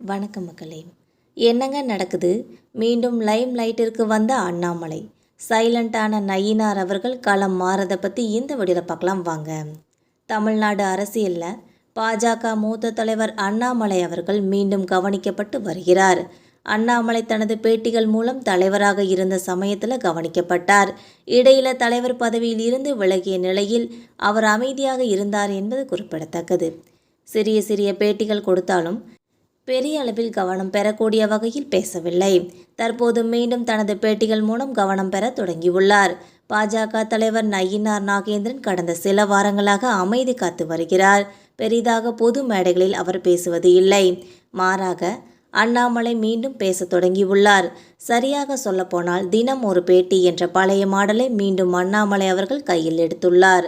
வணக்கம் மக்களே. என்னங்க நடக்குது? மீண்டும் லைம் லைட்டிற்கு வந்த அண்ணாமலை. சைலண்டான நயினார் அவர்கள் களம் மாறதை பற்றி இந்த வடிவில் பார்க்கலாம் வாங்க. தமிழ்நாடு அரசியலில் பாஜக மூத்த தலைவர் அண்ணாமலை அவர்கள் மீண்டும் கவனிக்கப்பட்டு வருகிறார். அண்ணாமலை தனது பேட்டிகள் மூலம் தலைவராக இருந்த சமயத்தில் கவனிக்கப்பட்டார். இடையில தலைவர் பதவியில் இருந்து விலகிய நிலையில் அவர் அமைதியாக இருந்தார் என்பது குறிப்பிடத்தக்கது. சிறிய சிறிய பேட்டிகள் கொடுத்தாலும் பெரிய அளவில் கவனம் பெறக்கூடிய வகையில் பேசவில்லை. தற்போது மீண்டும் தனது பேட்டிகள் மூலம் கவனம் பெற தொடங்கியுள்ளார். பாஜக தலைவர் நயினார் நாகேந்திரன் கடந்த சில வாரங்களாக அமைதி காத்து வருகிறார். பெரிதாக பொது மேடைகளில் அவர் பேசுவது இல்லை. மாறாக அண்ணாமலை மீண்டும் பேசத் தொடங்கியுள்ளார். சரியாக சொல்லப்போனால் தினம் ஒரு பேட்டி என்ற பழைய மாடலை மீண்டும் அண்ணாமலை அவர்கள் கையில் எடுத்துள்ளார்.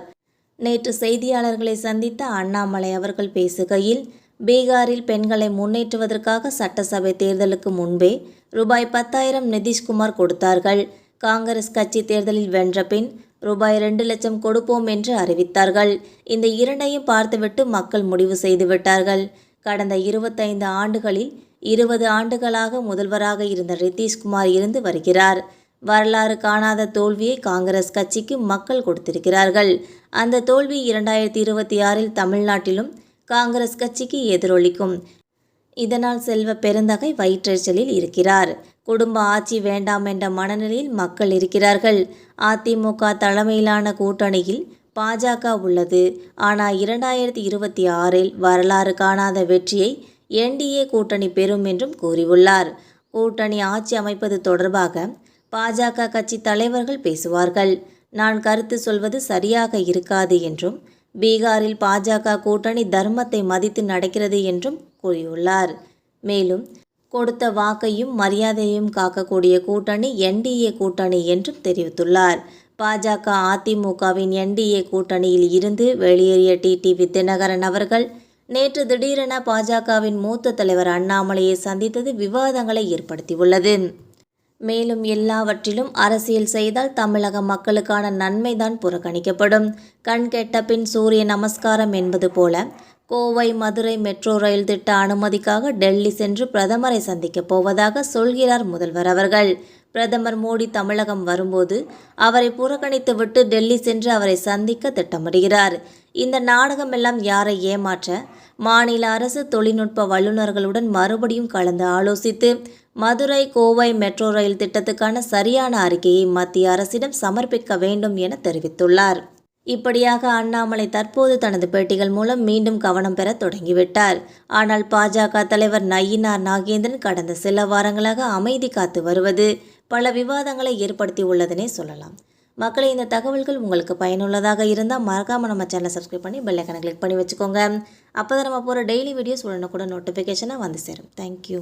நேற்று செய்தியாளர்களை சந்தித்த அண்ணாமலை அவர்கள் பேசுகையில் பீகாரில் பெண்களை முன்னேற்றுவதற்காக சட்டசபை தேர்தலுக்கு முன்பே ரூபாய் பத்தாயிரம் நிதிஷ்குமார் கொடுத்தார்கள். காங்கிரஸ் கட்சி தேர்தலில் வென்ற பின் ரூபாய் ரெண்டு லட்சம் கொடுப்போம் என்று அறிவித்தார்கள். இந்த இரண்டையும் பார்த்துவிட்டு மக்கள் முடிவு செய்துவிட்டார்கள். கடந்த இருபத்தைந்து ஆண்டுகளில் இருபது ஆண்டுகளாக முதல்வராக இருந்த நிதிஷ்குமார் இருந்து வருகிறார். வரலாறு காணாத தோல்வியை காங்கிரஸ் கட்சிக்கு மக்கள் கொடுத்திருக்கிறார்கள். அந்த தோல்வி இரண்டாயிரத்தி இருபத்தி ஆறில் தமிழ்நாட்டிலும் காங்கிரஸ் கட்சிக்கு எதிரொலிக்கும். இதனால் செல்வ பெருந்தகை வயிற்றெச்சலில் இருக்கிறார். குடும்ப ஆட்சி வேண்டாம் என்ற மனநிலையில் மக்கள் இருக்கிறார்கள். அதிமுக தலைமையிலான கூட்டணியில் பாஜக உள்ளது. ஆனால் இரண்டாயிரத்தி இருபத்தி ஆறில் வரலாறு காணாத வெற்றியை என்டிஏ கூட்டணி பெறும் என்றும் கூறியுள்ளார். கூட்டணி ஆட்சி அமைப்பது தொடர்பாக பாஜக கட்சி தலைவர்கள் பேசுவார்கள். நான் கருத்து சொல்வது சரியாக இருக்காது என்றும் பீகாரில் பாஜக கூட்டணி தர்மத்தை மதித்து நடக்கிறது என்றும் கூறியுள்ளார். மேலும் கொடுத்த வாக்கையும் மரியாதையும் காக்கக்கூடிய கூட்டணி என்டிஏ கூட்டணி என்றும் தெரிவித்துள்ளார். பாஜக அதிமுகவின் என்டிஏ கூட்டணியில் இருந்து வெளியேறிய டிடிவி தினகரன் அவர்கள் நேற்று திடீரென பாஜகவின் மூத்த தலைவர் அண்ணாமலையை சந்தித்தது விவாதங்களை ஏற்படுத்தியுள்ளது. மேலும் எல்லாவற்றிலும் அரசியல் செய்தால் தமிழக மக்களுக்கான நன்மைதான் புறக்கணிக்கப்படும். கண் கெட்ட பின் சூரிய நமஸ்காரம் என்பது போல கோவை மதுரை மெட்ரோ ரயில் திட்ட அனுமதிக்காக டெல்லி சென்று பிரதமரை சந்திக்கப் போவதாக சொல்கிறார் முதல்வர் அவர்கள். பிரதமர் மோடி தமிழகம் வரும்போது அவரை புறக்கணித்துவிட்டு டெல்லி சென்று அவரை சந்திக்க திட்டமிடுகிறார். இந்த நாடகமெல்லாம் யாரை ஏமாற்ற மாநில அரசு தொழில்நுட்ப வல்லுநர்களுடன் மறுபடியும் கலந்து ஆலோசித்து மதுரை கோவை மெட்ரோ ரயில் திட்டத்துக்கான சரியான அறிக்கையை மத்திய அரசிடம் சமர்ப்பிக்க வேண்டும் என தெரிவித்துள்ளார். இப்படியாக அண்ணாமலை தற்போது தனது பேட்டிகள் மூலம் மீண்டும் கவனம் பெற தொடங்கிவிட்டார். ஆனால் பாஜக தலைவர் நயினார் நாகேந்திரன் கடந்த சில வாரங்களாக அமைதி காத்து வருவது பல விவாதங்களை ஏற்படுத்தி உள்ளதனே சொல்லலாம். மக்களை இந்த தகவல்கள் உங்களுக்கு பயனுள்ளதாக இருந்தால் மறக்காமல் நம்ம சேனலை சப்ஸ்கிரைப் பண்ணி பெல்லைக்கனை கிளிக் பண்ணி வச்சுக்கோங்க. அப்போ தான் நம்ம போகிற டெய்லி வீடியோஸ் உடனே கூட நோட்டிஃபிகேஷனாக வந்து சேரும். தேங்க்யூ